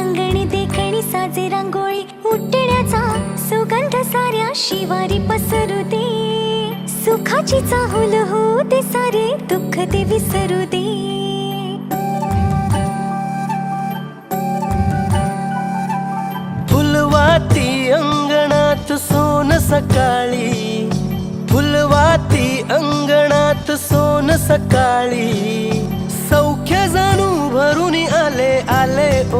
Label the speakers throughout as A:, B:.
A: अंगणी देखणी साजे रांगोळी उठण्याचा सुगंध साऱ्या शिवारी पसरू दे सुखाची चाहूल हो ते सारे दुःख ते विसरू दे
B: फुलवाती अंगणात सोन सकाळी. फुलवाती अंगणात सोन सकाळी. सौख्य जाणू भरून आले आले
C: ओ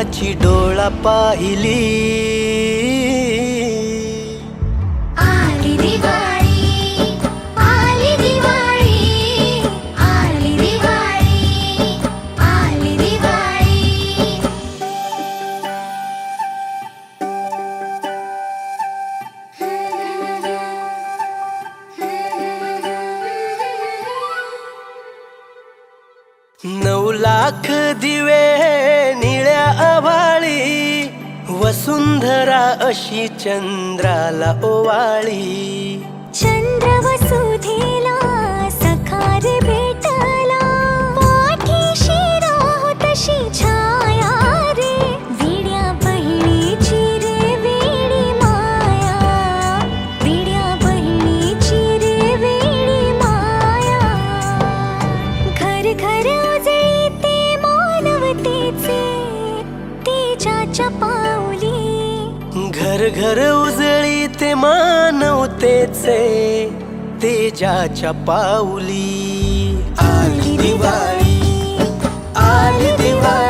B: ह्याची डोळा पाहिली. नऊ लाख दिवे वसुंधरा अशी चंद्राला ओवाळी.
A: चंद्र वसुधेला सखार भेटला. पाठीशी राहो तशी छाया रे. विड्या बहिणीची रे वेडी माया. विड्या बहिणीची रे वेडी माया. घर घर उजळी ते मानवतेचे. तिच्या चपा
B: घर घर उजळी ते मानवतेचे तेजाच्या पाऊली. आली दिवाळी आली दिवाळी.